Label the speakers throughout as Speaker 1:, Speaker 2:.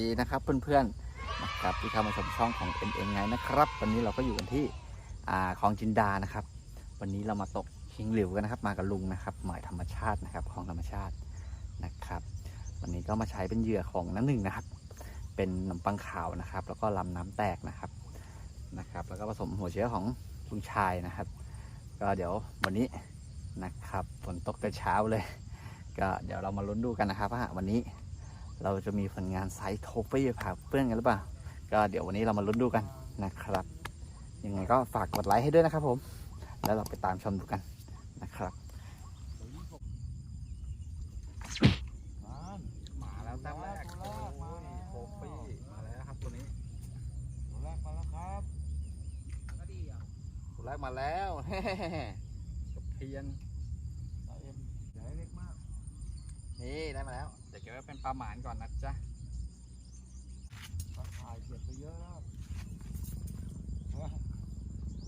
Speaker 1: ดีนะครับเพื่อนๆนะครับที่เข้ามาชมช่องของ m m ไงนะครับ วันนี้เราก็อยู่กันที่คลองจินดานะครับ วันนี้เรามาตกคิงหลิวกันนะครับ มากับลุงนะครับหมายธรรมชาตินะครับของธรรมชาตินะครับ วันนี้ก็มาใช้เป็นเหยื่อของน้ำหนึ่งนะครับ เป็นขนมปังขาวนะครับ แล้วก็ลำน้ำแตกนะครับนะครับ แล้วก็ผสมหัวเชื้อของลุงชายนะครับ ก็เดี๋ยววันนี้นะครับฝนตกแต่เช้าเลย ก็เดี๋ยวเรามาลุ้นดูกันนะครับว่าวันนี้ เราจะมีผลงานไซส์โทฟี่ผ่าเพื่อนกันหรือเปล่า ก็เดี๋ยววันนี้เรามาลุ้นดูกันนะครับ ยังไงก็ฝากกดไลค์ให้ด้วยนะครับผม แล้วเราไปตามชมดูกันนะครับมาแล้วแต้มแรก
Speaker 2: ตัวแรกมาแล้ว
Speaker 1: โทฟี่มาแล้วครับตัวนี้
Speaker 2: ตัวแรกมาแล้วครับ
Speaker 1: ตัวแรกมาแล้วกับเพียน
Speaker 2: สายเอ็มใหญ่เล็กมาก
Speaker 1: นี่ได้มาแล้ว เดี๋ยวเก็บไว้เป็นปลาหมานก่อนนะจ๊ะ
Speaker 2: ตะข่ายเก็บไปเยอะแล้วเฮ้ย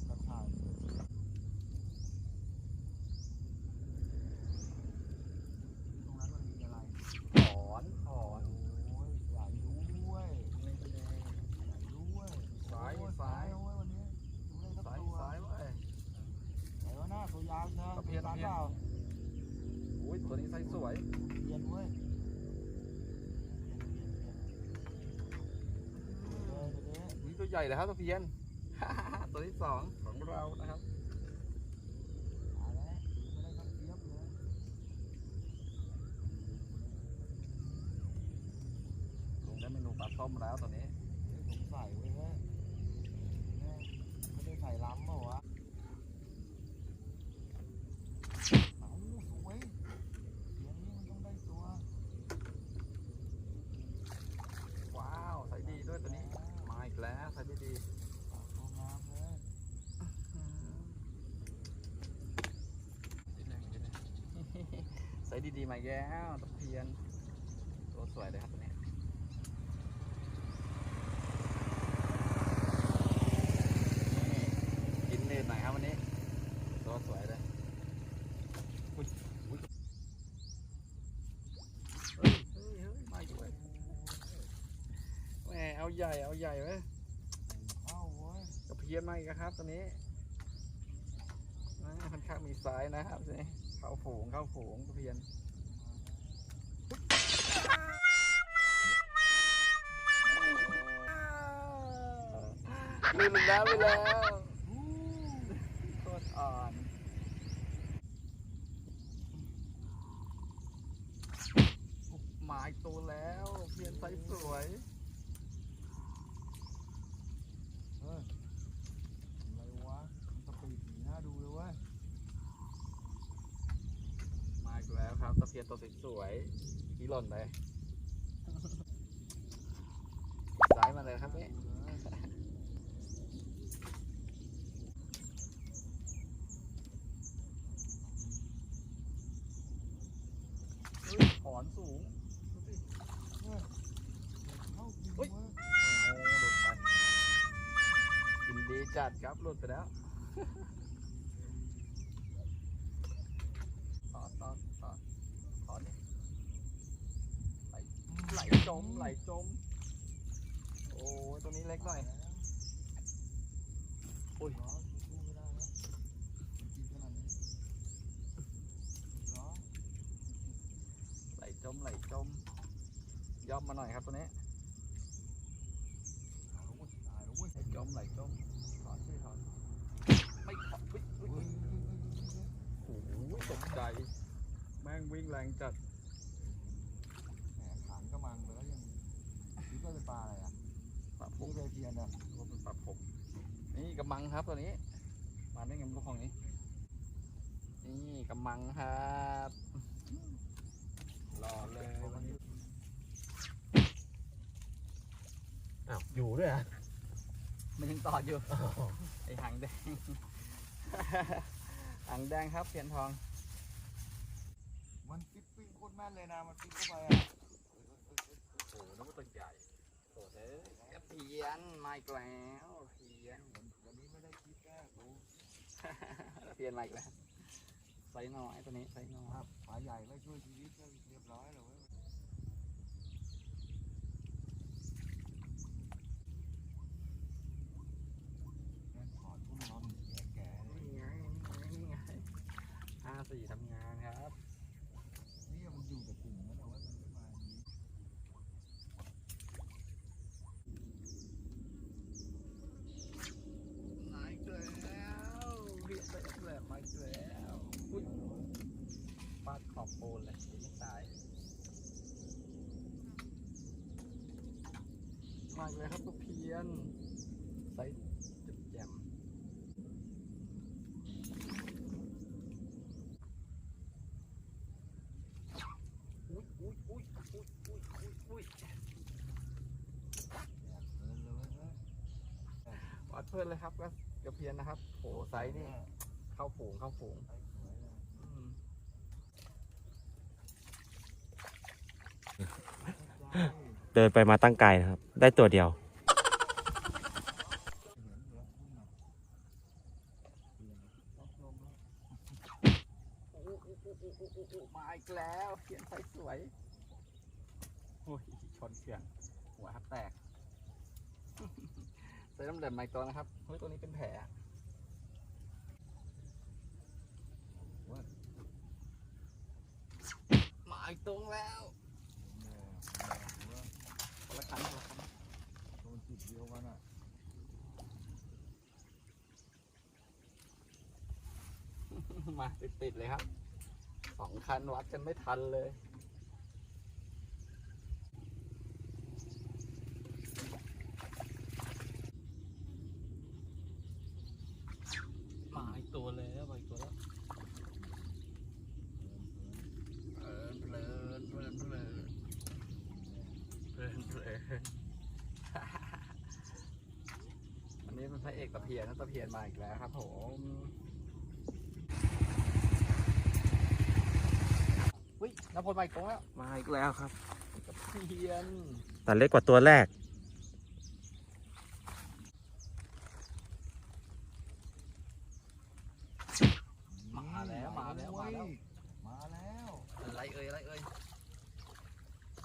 Speaker 2: ตะข่ายตรงนั้นมันมีอะไร
Speaker 1: ถอนถอน
Speaker 2: โอ้ยใหญ่ด้วยใหญ่ด้วย
Speaker 1: ซ้าย
Speaker 2: โอ้
Speaker 1: ซ้าย
Speaker 2: โอ้ยวันนี้ดูได้สัก
Speaker 1: ซ้าย
Speaker 2: ตัว
Speaker 1: ซ้ายเว้ย
Speaker 2: ไหนวะหน้าตัวยาวเนอะ
Speaker 1: ตะเพียน
Speaker 2: ตาม
Speaker 1: ตะเพียน
Speaker 2: เปล่า
Speaker 1: อุ้ยตัวนี้ไซส์สวย
Speaker 2: เพียนเว้ยนี่
Speaker 1: ตัวใหญ่เลยครับตะเพียนตัวที่สองของเรานะครับ
Speaker 2: ล
Speaker 1: งได้เมนูปลาส้มแล้วตัวนี้
Speaker 2: งสัยเว้ยเฮ้ยแม่ไม่ได้ใส่ล้ำเปล่าวะเอาสวยเสียงนี้มันต้องได้ตัว
Speaker 1: ว้าวไซส์ดีด้วยตัวนี้ มาอีกแล้วไซส์ดี
Speaker 2: ปากโคงามเลย
Speaker 1: ๆไซส์ ดีๆมาแล้วตะเพียนตัวสวยเลยครับตัวนี้กินเนืดหน่อยครับวันนี้ ตัวสวยเลยอุ๊ยอุ๊ยเฮ้ยเฮ้ยมาอีกเลยแหมเอาใหญ่เอาใหญ่เว้ย
Speaker 2: เข้าว้ย
Speaker 1: กระเพียนมาอีกครับตัวนี้ค่อนข้างมีซ้ายนะครับตัวนี้ เข้าฝูงเข้าฝูงเพียนนี่มันได้ไปแล้วโคตรอ่อนหมายตัวแล้วเพียนไซส์สวย
Speaker 2: เฮ้ยอะไรวะสปีดหนีหน้าดูเลยเว้ย
Speaker 1: มาอีกแล้วครับ ตะเพียนตัวสวยๆที่หล่นไปซ้ายมาเลยครับนี่
Speaker 2: ดูเลย
Speaker 1: เฮ้ยถอนสูงดูสิ
Speaker 2: เฮ้ยเข้าจริง
Speaker 1: อุ๊
Speaker 2: เว้
Speaker 1: ย
Speaker 2: ย
Speaker 1: โอ้หลุดไปกินดีจัดครับหลุดไปแล้วถอนถอนถอนถอนดิไหลไหลจ มไหลจม โอ้ยตัวนี้เล็กหน่อยอุ้ย
Speaker 2: ร้อนสู้ไม่ได้แล้วกินขนาดนี้ร้อน
Speaker 1: ไหลจมไหลจมย่อมมาหน่อยครับตัวนี้
Speaker 2: ตายแล้วเว้ยตายแล้วเว้ย
Speaker 1: ไหลจมไหลจมถอนช่วยถอนไม่ถอนอุ๊ยอุ๊ย
Speaker 2: เฮ้ย
Speaker 1: โอ้โหตกใจ แม่งวิ่งแรงจัด
Speaker 2: แหมขานก็มันไปแล้วยังคิดว่าเป็นปลาอะไรอะ
Speaker 1: ปลาผ
Speaker 2: นี่
Speaker 1: ง
Speaker 2: เป็นเพียนอะ
Speaker 1: ว่าเป็นปลาผงนี่กำมังครับตัวนี้ มาได้ไงไม่รู้ของนี้ นี่กำมังครับรอเลยวันนี้
Speaker 2: อ้าวอยู่ด้วยอะ
Speaker 1: มันยังต่ออยู่ไอหางแดงหางแดงครับเพียนทอง
Speaker 2: มันฟิตปิ้งโคตรแม่นเลยนะมันฟิตเข้าไปอะ
Speaker 1: โอ้โหน้ำตัวใหญ่ โอ้เอ้ยเพียนมาอีกแล้วเพียน
Speaker 2: วันนี้ไม่ได้คิดแน่ดู
Speaker 1: เพียนมาอีกแล้วไซส์น้อยตัวนี้ไซส์น้อย
Speaker 2: ครับปลาใหญ่ไม่ช่วยชีวิตก็เรียบร้อยเลยเว้า
Speaker 1: กเลยครับตะเพียนไซส์จุดแจ่มอุ้ยอุ้ยอุ้ยอุ้ยอุ้ยอุ้ยอุ้ยวัดเพื่อนเลยครับก็กระเพียนนะครับโหไซส์นี่เข้าฝูงเข้าฝูงอ
Speaker 3: เดินไปมาตั้งไกลนะครับ ได้ตัวเดียว
Speaker 1: โอ้โหโอ้โหโอ้โหโอ้โหมาอีกแล้วเพียนไซส์สวยโอ้ยชนเขื่อนหัวครับแตกใส่น้ำเดือดมาอีกตัวนะครับเฮ้ยตัวนี้เป็นแผลมาอีกตรงแล้วคนละคันคนละคัน
Speaker 2: โดนจุดเดียวกันอะ
Speaker 1: มาติดๆเลยครับสองคันวัดกันไม่ทันเลยมาอีกตัวแล้วมาอีกตัวแล้วเพลินเพลินเพลินเพลินเพลินเพลินอันนี้เป็นพระเอกตะเพียนนะตะเพียนมาอีกแล้วครับผม อุ้ยนพลมาอีกตรงแล้ว
Speaker 3: มาอีกแล้วครับ
Speaker 1: ตะเพียน
Speaker 3: แต่เล็กกว่าตัวแรก
Speaker 1: มาแล้วมาแล้วมาแล้ว
Speaker 2: มาแล้ว
Speaker 1: อะไรเอ่ยอะไรเอ่ย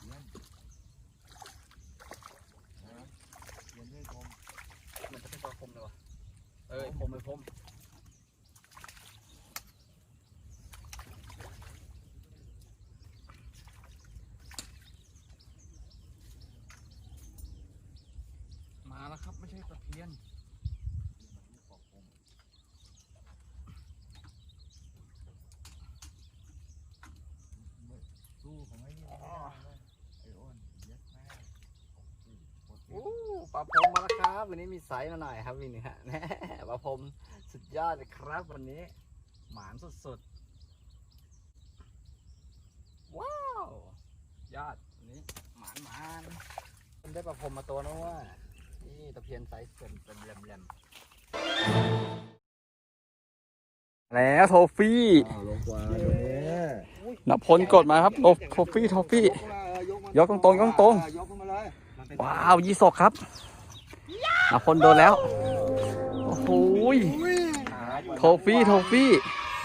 Speaker 2: เย็นนะเย็นด้วยผม
Speaker 1: มันจะเป็นตัวคมเลยวะเอ้ยคมเลยคมมา แล้วครับ ไม่ใช่ตะเพียน
Speaker 2: สู้ของไอ้นี่ไม่ได้เลยไอ้อ้นเย็ดแม่หมด
Speaker 1: โอ้ปลาพรมมาแล้วครับ วันนี้มีไซส์มาหน่อยครับวินฮะแน่ปลาพรมสุดยอดเลยครับ วันนี้ หมานสุดๆ ว้าว ยอดวันนี้หมานหมานได้ปลาพรมมาตัวนึงว่า นี่ตะเพียนไซส์เป็นเป็นแหลมๆแล้วโทฟี่
Speaker 2: อ้าวลงกว่าตัวนี้
Speaker 1: นพลกดมาครับโทโทฟี่โทฟี่ยกตรงๆยกตรง
Speaker 2: ยกขึ้นมาเลย
Speaker 1: ว้าวยี่สกครับนพลโดนแล้วโอ้โหยโทฟี่โทฟี่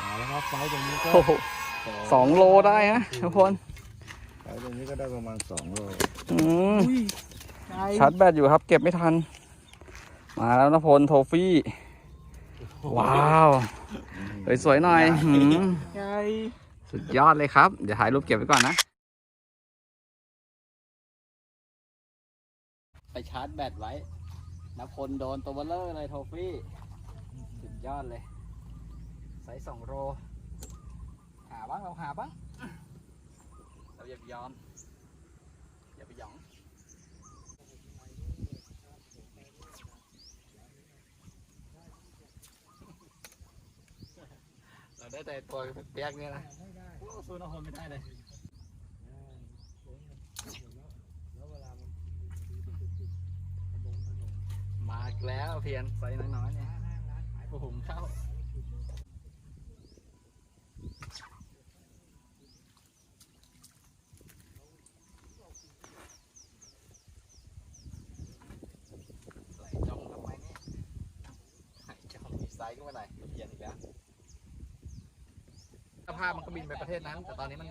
Speaker 2: เอาแล้วครับไฟตรงนี้ก็
Speaker 1: โอ้โหสองโลได้ฮะทุกคน
Speaker 2: ไฟตรงนี้ก็ได้ประมาณสองโล
Speaker 1: อืม ชาร์จแบตอยู่ครับ เก็บไม่ทัน มาแล้วนพลโทฟี่ ว้าวสวยๆหน่อยหืมสุดยอดเลยครับ เดี๋ยวถ่ายรูปเก็บไว้ก่อนนะ ไปชาร์จแบตไว้นพลโดนตัวเบลเลอร์เลยโทฟี่ สุดยอดเลยไซส์สองโลหาบ้างเราหาบ้างเราอย่าไปยอม อย่าไปหยอง เรา ได้แต่ตัวเปียกเนี่ยนะโอ้สู้นพลไม่ได้เลยมาอีกแล้วเพียนไซส์น้อยๆเนี่ยโอ้โหเข้าไหลจงทำไมเนี่ยไหลจงมีไซส์ขึ้นมาหน่อยเพียนอีกแล้วสภาพมันก็บินไปประเทศนั้น แต่ตอนนี้มัน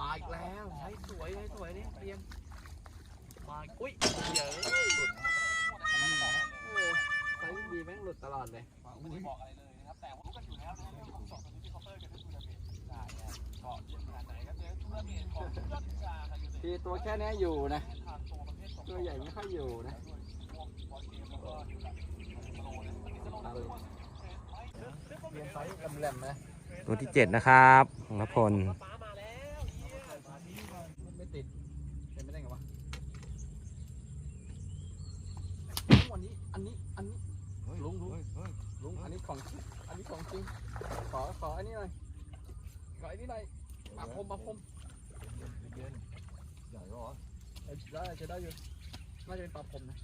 Speaker 1: มาอีกแล้วไซส์สวยไซส์สวยนี่เพียนมาอุ้ยเยวหลุดเออไซส์ดีแม่งหลุดตลอดเลยไม่ได้บอกอะไรเลยนะครับแต่รู้กันอยู่แล้วนะที่ผมสองตัวนี้ที่เคาน์เตอร์กันทุกระเบียดได้ก็เยอะขนาดไหนครับเจอทุกระเบียดของยอดวิชาครับคือตัวแค่นี้อยู่นะตัวใหญ่ไม่ค่อยอยู่นะ
Speaker 3: ตัวที่เจ็ดนะครับของนพล
Speaker 1: ของอันนี้ของจริง ขอ ขออันนี้หน่ยขออันนี้หน่อยาคมมาคม
Speaker 2: เย็นใหญ่หรอ
Speaker 1: ได้จะได้อยู่ น่าจะเป็นปลาผมนะ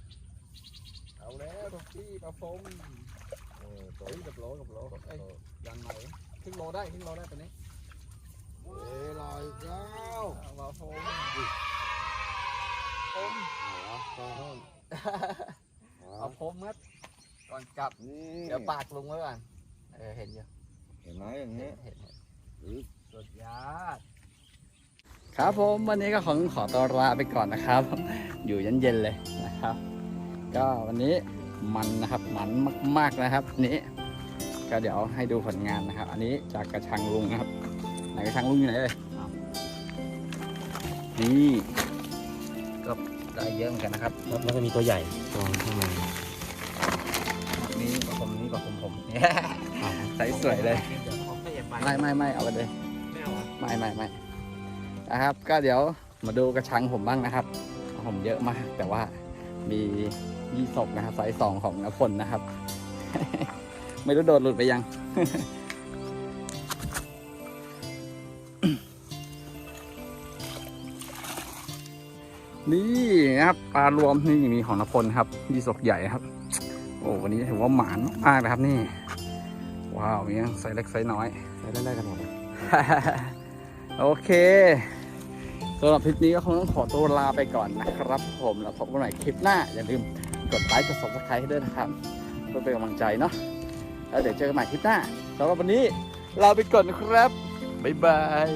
Speaker 1: เอาแล้วที่ปลาผม
Speaker 2: ตัว
Speaker 1: เฮ้ยกับโลกับโลเอ้ยยันไหนครึ่งโลได้ครึ่งโลได้ตัวนี้
Speaker 2: เอ้ยลอยอีกแล้ว
Speaker 1: อ่าปลาพรมพรม
Speaker 2: เหรอตอนนั้น
Speaker 1: เอาพรมครับก่อนกลับ
Speaker 2: นี่
Speaker 1: เดี๋ยวปากลุงไว้ก่อนเออเห็นอยู่
Speaker 2: เห็นไหมอย่างนี้
Speaker 1: เห็นเห็นสุดยอดครับผมวันนี้ก็ของขอตัวลาไปก่อนนะครับ อยู่เย็นๆเลยนะครับ ก็วันนี้ มันนะครับมันมาก ๆนะครับวันนี้ก็เดี๋ยวให้ดูผลงานนะครับ อันนี้จากกระชังลุงนะครับไหนกระชังลุงอยู่ไหนเลยนี่ก็ได้เยอะเหมือนกันนะครับ
Speaker 3: แล้วแล้วก็มีตัวใหญ่ตัวข้างใน
Speaker 1: นี่ประคมนี่ประคมผมใส่สวยเลย
Speaker 3: เดี๋ยวเขาขยับไป
Speaker 1: ไม่ไม่ไม่เอาไปเลย
Speaker 3: ไม่เอาอะ
Speaker 1: ไม่ไม่ไม่นะครับ ก็เดี๋ยวมาดูกระชังผมบ้างนะครับ ผมเยอะมากแต่ว่ามี ยี่ศกนะครับไซส์สองของนพลนะครับ ไม่รู้โดนหลุดไปยัง นี่นะครับปลารวมนี่มีของนพลครับยี่ศกใหญ่ครับ โอ้วันนี้ถือว่าหมานมากนะครับนี่ ว้าวมีทั้งไซส์เล็กไซส์น้อย
Speaker 3: ไปได้ได้กันหมดเลย
Speaker 1: โอเคสำหรับคลิปนี้ก็คงต้องขอตัวลาไปก่อนนะครับผม แล้วพบกันใหม่คลิปหน้า อย่าลืม กดไลค์กด subscribe ให้ด้วยนะครับเพื่อเป็นกำลังใจเนาะแล้วเดี๋ยวเจอกันใหม่คลิปหน้าสำหรับวันนี้ลาไปก่อนนะครับบ๊ายบาย